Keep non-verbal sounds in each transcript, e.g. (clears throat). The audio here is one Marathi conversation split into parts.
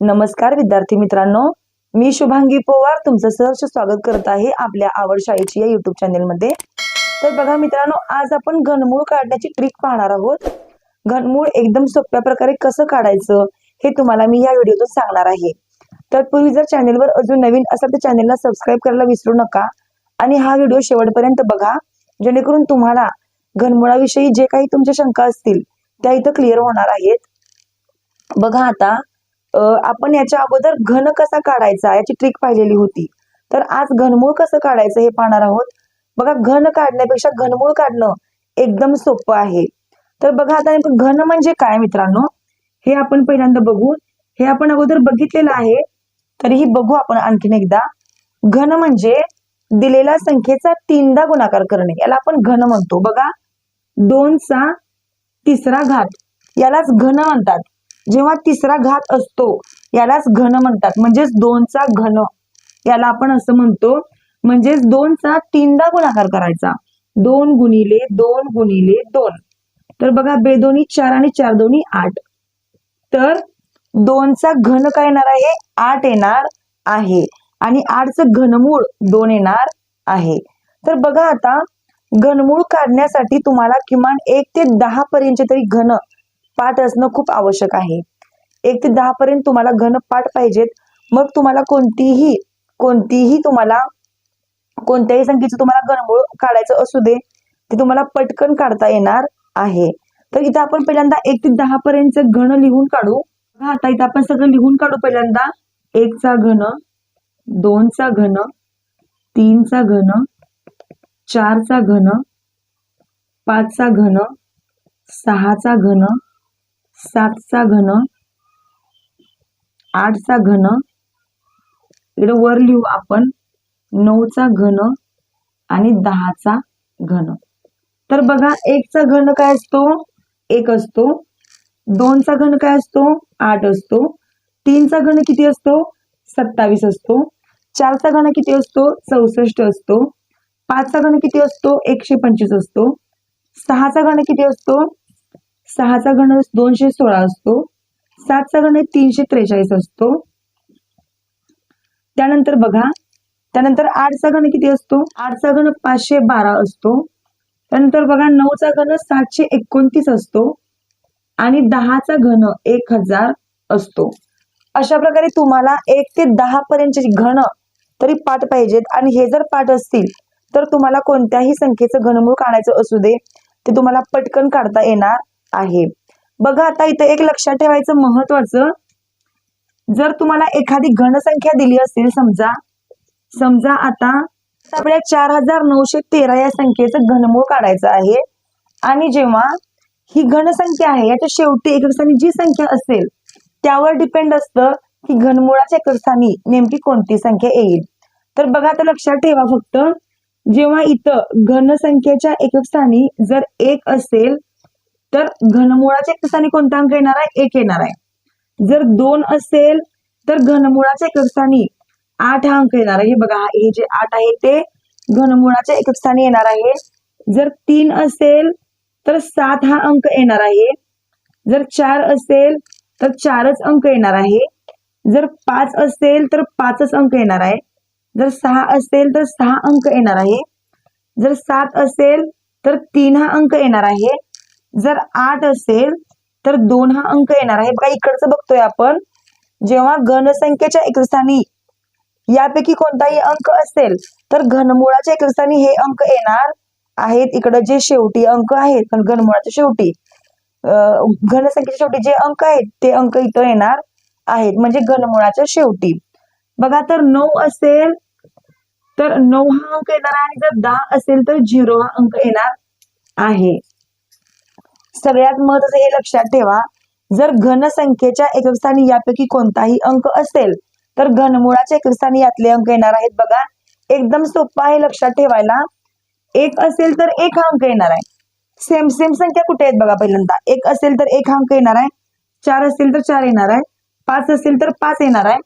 नमस्कार विद्यार्थी मित्रांनो. मी शुभांगी पोवार तुमचं सहर्ष स्वागत करत आहे आपल्या आवड शाळेची या युट्यूब चॅनेलमध्ये तर बघा मित्रांनो आज आपण घनमूळ काढण्याची ट्रिक पाहणार आहोत. घनमूळ एकदम सोप्या प्रकारे कसं काढायचं हे तुम्हाला मी या व्हिडिओतून सांगणार आहे. तर पूर्वी जर चॅनेलवर अजून नवीन असाल तर चॅनेलला सबस्क्राईब करायला विसरू नका. आणि हा व्हिडिओ शेवटपर्यंत बघा जेणेकरून तुम्हाला घनमुळाविषयी जे काही तुमच्या शंका असतील त्या इथं क्लिअर होणार आहेत. बघा आता आपण याच्या अगोदर घन कसा काढायचा याची ट्रिक पाहिलेली होती. तर आज घनमूळ कसं काढायचं हे पाहणार आहोत. बघा घन काढण्यापेक्षा घनमूळ काढणं एकदम सोपं आहे. तर बघा आता घन म्हणजे काय मित्रांनो? हे आपण पहिल्यांदा बघू. हे आपण अगोदर बघितलेलं आहे. तरीही बघू आपण आणखीन एकदा. घन म्हणजे दिलेल्या संख्येचा तीनदा गुणाकार करणे. याला आपण घन म्हणतो. बघा दोनचा तिसरा घात. यालाच घन म्हणतात. जेव्हा तिसरा घात असतो यालाच घन म्हणतात. म्हणजेच दोनचा घन. याला आपण असं म्हणतो म्हणजेच दोनचा तीनदा गुणाकार करायचा. दोन गुणिले दोन गुणिले दोन. तर बघा बेदोनी चार आणि चार दोन्ही आठ. तर दोनचा घन काय येणार आहे? आठ येणार आहे. आणि आठचं घनमूळ दोन येणार आहे. तर बघा आता घनमूळ काढण्यासाठी तुम्हाला किमान एक ते दहा पर्यंत तरी घन पाठ असणं खूप आवश्यक आहे. एक ते दहा पर्यंत तुम्हाला घन पाठ पाहिजेत. मग तुम्हाला कोणतीही कोणतीही तुम्हाला कोणत्याही संख्येचं तुम्हाला घनमूळ काढायचं असू दे ते तुम्हाला पटकन काढता येणार आहे. तर इथं आपण पहिल्यांदा एक ते दहा पर्यंत घन लिहून काढू. आता इथं आपण सगळं लिहून काढू पहिल्यांदा. एकचा घन दोनचा घन तीनचा घन चारचा घन पाचचा घन सहाचा घन सातचा घन आठचा घन इकडे वर लिहू आपण नऊचा घन आणि दहाचा घन. तर बघा एकचा घन काय असतो? एक असतो. दोनचा घन काय असतो? आठ असतो. तीनचा घन किती असतो? सत्तावीस असतो. चारचा घन किती असतो? चौसष्ट असतो. पाचचा घन किती असतो? एकशे पंचवीस असतो. सहाचा घन किती असतो? सहाचा घन दोनशे सोळा असतो. सातचा घन तीनशे त्रेचाळीस असतो. त्यानंतर बघा त्यानंतर आठचा गण किती असतो? आठचा गण पाचशे बारा असतो. त्यानंतर बघा नऊचा घन सातशे एकोणतीस असतो. आणि दहाचा घन एक हजार असतो. अशा प्रकारे तुम्हाला एक ते दहा पर्यंतचे घन तरी पाठ पाहिजेत. आणि हे जर पाठ असतील तर तुम्हाला कोणत्याही संख्येचं घनमूळ काढायचं असू दे ते तुम्हाला पटकन काढता येणार. आहे. बघा आता इथं एक लक्षात ठेवायचं महत्वाचं. जर तुम्हाला एखादी घनसंख्या दिली असेल समजा समजा आता आपल्या चार हजार नऊशे तेरा या संख्येचं घनमूळ काढायचं आहे. आणि जेव्हा ही घनसंख्या आहे याच्या शेवटी एकस्थानी जी संख्या असेल त्यावर डिपेंड असतं की घनमुळाच्या एकस्थानी नेमकी कोणती संख्या येईल. तर बघा आता लक्षात ठेवा फक्त जेव्हा इथं घनसंख्येच्या एकस्थानी जर एक असेल तर घनमुळाच्या एक स्थानी कोणता अंक येणार आहे? एक येणार आहे. जर दोन असेल तर घनमुळाच्या एक स्थानी आठ हा अंक येणार आहे. हे बघा हे जे आठ आहे ते घनमुळाच्या एक स्थानी येणार आहे. जर तीन असेल तर सात हा अंक येणार आहे. जर चार असेल तर चारच अंक येणार आहे. जर पाच असेल तर पाचच अंक येणार आहे. जर सहा असेल तर सहा अंक येणार आहे. जर सात असेल तर तीन हा अंक येणार आहे. जर आठ असेल तर दोन हा अंक येणार आहे. बघा इकडचं बघतोय आपण. जेव्हा घनसंख्येच्या एकस्थानी यापैकी कोणताही अंक असेल तर घनमुळाच्या एकस्थानी हे अंक येणार आहेत. इकडं जे शेवटी अंक आहेत पण घनमुळाच्या शेवटी घनसंख्येच्या शेवटी जे अंक आहेत ते अंक इथं येणार आहेत. म्हणजे घनमुळाच्या शेवटी. बघा तर नऊ असेल तर नऊ हा अंक येणार आहे. आणि जर दहा असेल तर झिरो हा अंक येणार आहे. सगळ्यात महत्वाचं हे लक्षात ठेवा जर घनसंख्येच्या संख्येच्या स्थानी यापैकी कोणताही अंक असेल तर घनमुळाच्या एककस्थानी यातले अंक येणार आहेत बघा. एकदम सोपं आहे लक्षात ठेवायला. एक असेल तर एक हा अंक येणार आहे. सेम सेम संख्या कुठे आहेत बघा पहिल्यांदा. एक असेल तर एक हा अंक येणार आहे. चार असेल तर चार येणार आहे. पाच असेल तर पाच येणार आहे.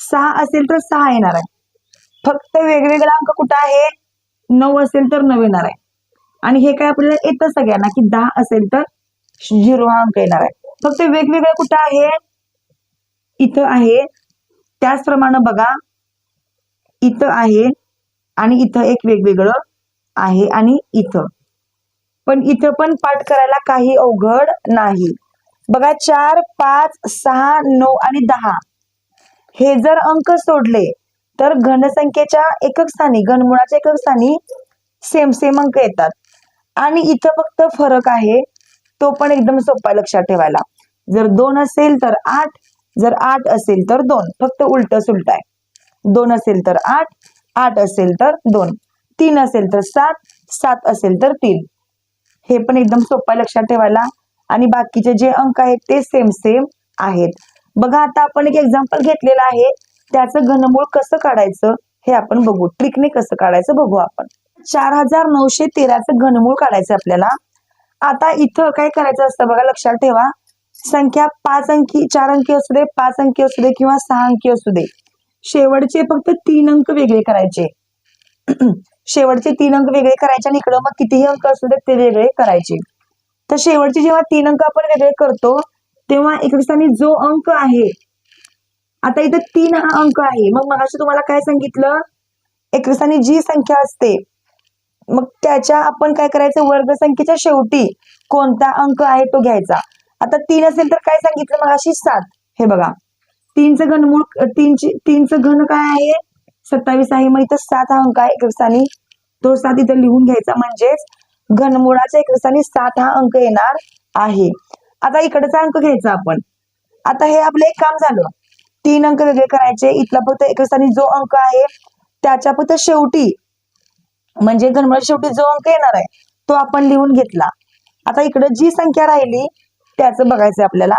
सहा असेल तर सहा येणार आहे. फक्त वेगवेगळा अंक कुठं आहे? नऊ असेल तर नऊ येणार आहे. आणि हे काय आपल्याला येतं सगळ्यांना की दहा असेल तर झिरो हा अंक येणार आहे. फक्त वेगवेगळं कुठं आहे? इथं आहे. त्याचप्रमाणे बघा इथं आहे आणि इथं एक वेगवेगळं आहे आणि इथं. पण इथं पण पाठ करायला काही अवघड नाही. बघा चार पाच सहा नऊ आणि दहा. हे जर अंक सोडले तर घनसंख्येच्या एकक स्थानी घनमुळाच्या एकक स्थानी सेम सेम अंक येतात. आणि इथं फक्त फरक आहे तो पण एकदम सोपा लक्षात ठेवायला. जर दोन असेल तर आठ जर आठ असेल तर दोन. फक्त उलट सुलट आहे. दोन असेल तर आठ आठ असेल तर दोन. तीन असेल तर सात सात असेल तर तीन. हे पण एकदम सोपा लक्षात ठेवायला. आणि बाकीचे जे अंक आहेत ते सेम सेम आहेत. बघा आता आपण एक एक्झाम्पल घेतलेलं आहे. त्याचं घनमूळ कसं काढायचं हे आपण बघू. ट्रिकने कसं काढायचं बघू आपण. चार हजार नऊशे तेराचं घनमूळ काढायचं आपल्याला. आता इथं काय करायचं असतं बघा लक्षात ठेवा. संख्या पाच अंकी चार अंकी असू दे पाच अंकी असू दे किंवा सहा अंकी असू दे. शेवटचे फक्त तीन अंक वेगळे करायचे. (clears throat) शेवटचे तीन अंक वेगळे करायचे आणि इकडं मग कितीही अंक असू देत ते वेगळे करायचे. तर शेवटचे जेव्हा तीन अंक आपण वेगळे करतो तेव्हा एका जो अंक आहे आता इथं तीन हा अंक आहे. मग मगाशी तुम्हाला काय सांगितलं? एका जी संख्या असते मग त्याच्या आपण काय करायचं? वर्ग संख्येच्या शेवटी कोणता अंक आहे तो घ्यायचा. आता तीन असेल तर काय सांगितलं मग अशी सात. हे बघा. तीनचं घनमूळ तीनची तीनचं घन काय आहे? सत्तावीस आहे. मग इथं सात हा अंक आहे एका तो सात इथं लिहून घ्यायचा म्हणजेच घनमुळाच्या एक रसानी सात हा अंक येणार आहे. आता इकडचा अंक घ्यायचा आपण. आता हे आपलं एक काम झालं. तीन अंक वेगळे करायचे. इथला फक्त एका जो अंक आहे त्याच्या फक्त शेवटी म्हणजे घनमुळाच्या शेवटी जो अंक येणार आहे तो आपण लिहून घेतला. आता इकडे जी संख्या राहिली त्याचं बघायचं आपल्याला.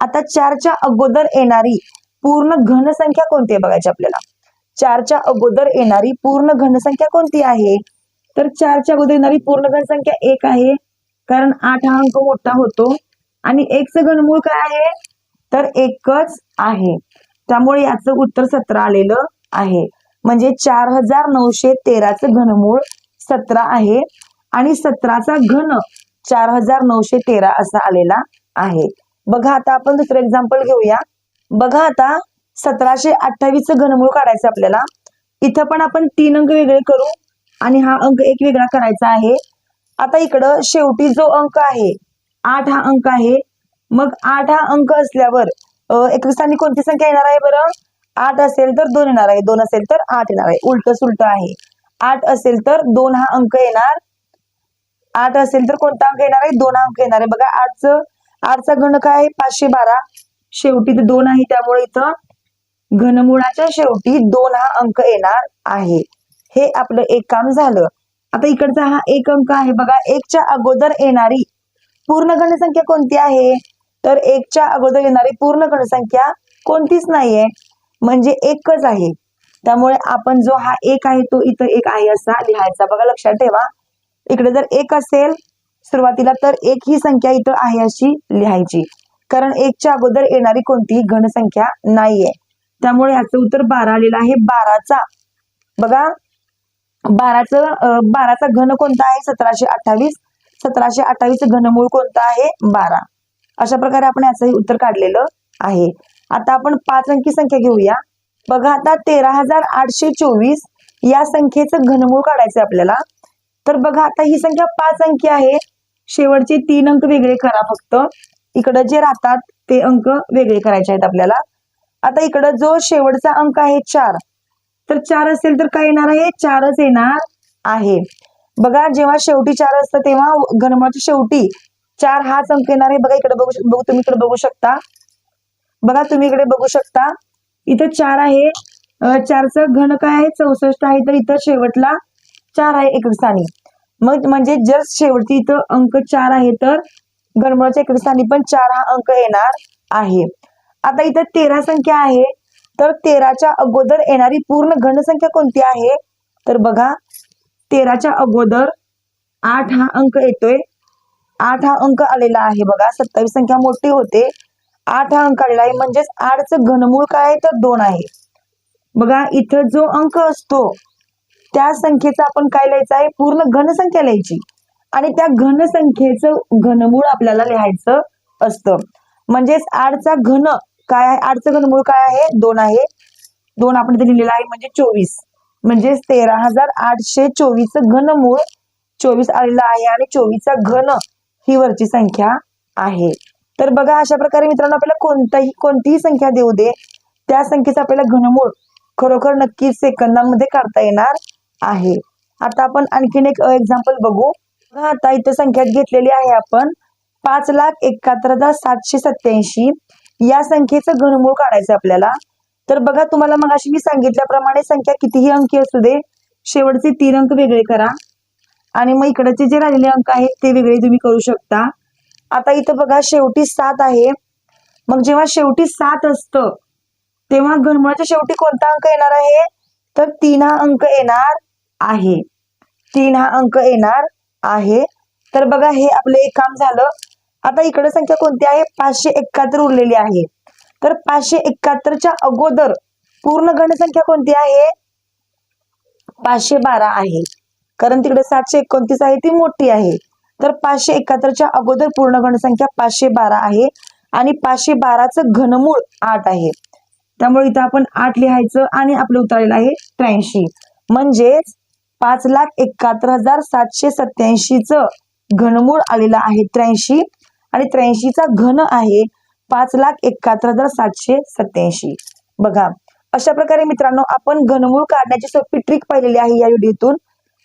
आता चारच्या अगोदर येणारी पूर्ण घनसंख्या कोणती आहे बघायची आपल्याला? चारच्या अगोदर येणारी पूर्ण घनसंख्या कोणती आहे? तर चारच्या अगोदर येणारी पूर्ण घनसंख्या एक आहे कारण आठ हा अंक मोठा होतो. आणि एकचं घनमूळ काय आहे? तर एकच आहे. त्यामुळे याचं उत्तर सतरा आलेलं आहे. म्हणजे चार हजार नऊशे तेराचं घनमूळ सतरा आहे आणि सतराचा घन चार हजार नऊशे तेरा असा आलेला आहे. बघा आता आपण दुसरं एक्झाम्पल घेऊया. बघा आता सतराशे अठ्ठावीसचं घनमूळ काढायचं आपल्याला. इथं पण आपण तीन अंक वेगळे करू आणि हा अंक एक वेगळा करायचा आहे. आता इकडं शेवटी जो अंक आहे आठ हा अंक आहे. मग आठ हा अंक असल्यावर एक स्थानी कोणती संख्या येणार आहे बरं? आठ असेल तर दोन येणार आहे. दोन असेल तर आठ येणार आहे. उलट सुलट आहे. आठ असेल तर दोन हा अंक येणार. आठ असेल तर कोणता अंक येणार आहे? दोन अंक येणार आहे. बघा आठचं आठचा गण काय आहे? पाचशे बारा. शेवटी ते दोन आहे. त्यामुळे इथं घनमुळाच्या शेवटी दोन हा अंक येणार आहे. हे आपलं एक काम झालं. आता इकडचा हा एक अंक आहे. बघा एकच्या अगोदर येणारी पूर्ण घनसंख्या कोणती आहे? तर एकच्या अगोदर येणारी पूर्ण गणसंख्या कोणतीच नाहीये. म्हणजे एकच आहे. त्यामुळे आपण जो हा एक आहे तो इथं एक आहे असा लिहायचा. बघा लक्षात ठेवा. इकडे जर एक असेल सुरुवातीला तर एक ही संख्या इथं आहे अशी लिहायची. कारण एकच्या अगोदर येणारी कोणतीही घनसंख्या नाहीये. त्यामुळे याचं उत्तर बारा आलेलं आहे. बाराचा. बघा बाराचं बाराचा घन कोणता आहे? सतराशे अठ्ठावीस. सतराशे अठ्ठावीस घनमूळ कोणतं आहे? बारा. अशा प्रकारे आपण याचंही उत्तर काढलेलं आहे. आता आपण पाच अंकी संख्या घेऊया. बघा आता तेरा हजार आठशे चोवीस या संख्येचं घनमूळ काढायचं आपल्याला. तर बघा आता ही संख्या पाच अंकी आहे. शेवटचे तीन अंक वेगळे करा फक्त. इकडं जे राहतात ते अंक वेगळे करायचे आहेत आपल्याला. आता इकडं जो शेवटचा अंक आहे चार. तर चार असेल तर काय येणार आहे? चारच येणार आहे. बघा जेव्हा शेवटी चार असतं तेव्हा घनमळाच्या शेवटी चार हाच अंक येणार आहे. बघा इकडे बघू बघू तुम्ही इकडे बघू शकता. बघा तुम्ही इकडे बघू शकता. इथं चार आहे. चारचं घन काय आहे? चौसष्ट आहे. तर इथं शेवटला चार आहे एक स्थानी मग म्हणजे जर शेवटी इथं अंक चार आहे तर घनमुळाच्या एक स्थानी पण चार हा अंक येणार आहे. आता इथं तेरा संख्या आहे. तर तेराच्या अगोदर येणारी पूर्ण घनसंख्या कोणती आहे? तर बघा तेराच्या अगोदर आठ हा अंक येतोय. आठ हा अंक आलेला आहे बघा. सत्तावीस संख्या मोठी होते. आठ हा अंक आलेला आहे. म्हणजेच आठचं घनमूळ काय आहे? तर दोन आहे. बघा इथं जो अंक असतो त्या संख्येचा आपण काय लिहायचं आहे? पूर्ण घनसंख्या लिहायची. आणि त्या घनसंख्येचं घनमूळ आपल्याला लिहायचं असतं. म्हणजेच आठचा घन काय आहे? आठचं घनमूळ काय आहे? दोन आहे. दोन आपण इथे लिहिलेलं आहे म्हणजे चोवीस. म्हणजेच तेरा हजार आठशे चोवीस घनमूळ चोवीस आलेलं आहे आणि चोवीसचा घन ही वरची संख्या आहे. तर बघा अशा प्रकारे मित्रांनो आपल्याला कोणताही कोणतीही संख्या देऊ दे. त्या संख्येचं आपल्याला घनमूळ खरोखर नक्कीच सेकंदामध्ये काढता येणार आहे. आता आपण आणखीन एक एक्झाम्पल बघू. बघा आता इथं संख्या घेतलेली आहे आपण. पाच लाख एकाहत्तर हजार सातशे सत्याऐंशी या संख्येचं घनमूळ काढायचं आपल्याला. तर बघा तुम्हाला मग अशी मी सांगितल्याप्रमाणे संख्या कितीही अंकी असू दे शेवटचे तीन अंक वेगळे करा. आणि मग इकडचे जे राहिलेले अंक आहेत ते वेगळे तुम्ही करू शकता. आता इथं बघा शेवटी सात आहे. मग जेव्हा शेवटी सात असतं तेव्हा घनमळाच्या शेवटी कोणता अंक येणार आहे? तर तीन हा अंक येणार आहे. तीन हा अंक येणार आहे. तर बघा हे आपलं एक काम झालं. आता इकडे संख्या कोणती आहे? पाचशे एकाहत्तर उरलेली आहे. तर पाचशे एकाहत्तरच्या अगोदर पूर्ण घनसंख्या कोणती आहे? पाचशे बारा आहे. कारण तिकडे सातशे एकोणतीस आहे ती मोठी आहे. तर पाचशे एकाहत्तरच्या अगोदर पूर्ण घनसंख्या पाचशे बारा आहे आणि पाचशे बाराचं घनमूळ आठ आहे. त्यामुळे इथं आपण आठ लिहायचं आणि आपलं उतरलेलं आहे त्र्याऐंशी. म्हणजेच पाच लाख एकाहत्तर हजार सातशे सत्याऐंशीचं घनमूळ आलेलं आहे त्र्याऐंशी. आणि त्र्याऐंशीचा घन आहे पाच लाख एकाहत्तर हजार सातशे सत्याऐंशी बघा अशा प्रकारे मित्रांनो आपण घनमूळ काढण्याची सोपी ट्रिक पाहिलेली आहे या व्हिडिओतून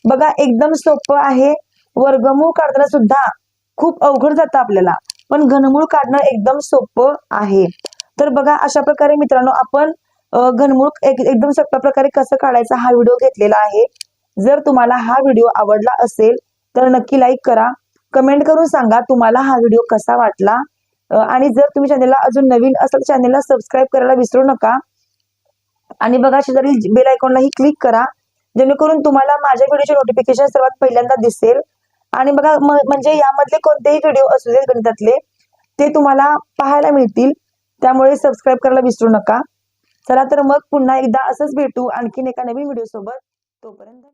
बघा एकदम सोपं आहे. वर्गमूळ काढताना सुद्धा खूप अवघड जातं आपल्याला. पण घनमूळ काढणं एकदम सोपं आहे. तर बघा अशा प्रकारे मित्रांनो आपण घनमूळ एक, एकदम सोप्या प्रकारे कसं काढायचा हा व्हिडिओ घेतलेला आहे. जर तुम्हाला हा व्हिडिओ आवडला असेल तर नक्की लाईक करा. कमेंट करून सांगा तुम्हाला हा व्हिडिओ कसा वाटला. आणि जर तुम्ही चॅनेलला अजून नवीन असेल चॅनेलला सबस्क्राईब करायला विसरू नका. आणि बघा शेजारी बेल आयकॉनलाही क्लिक करा. जेणेकरून तुम्हाला माझ्या व्हिडिओचे नोटिफिकेशन सर्वात पहिल्यांदा दिसेल. आणि बघा म्हणजे यामधले कोणतेही व्हिडिओ असू देत गणितातले ते तुम्हाला पाहायला मिळतील. त्यामुळे सबस्क्राईब करायला विसरू नका. चला तर मग पुन्हा एकदा असंच भेटू आणखीन एका नवीन व्हिडिओ सोबत. तोपर्यंत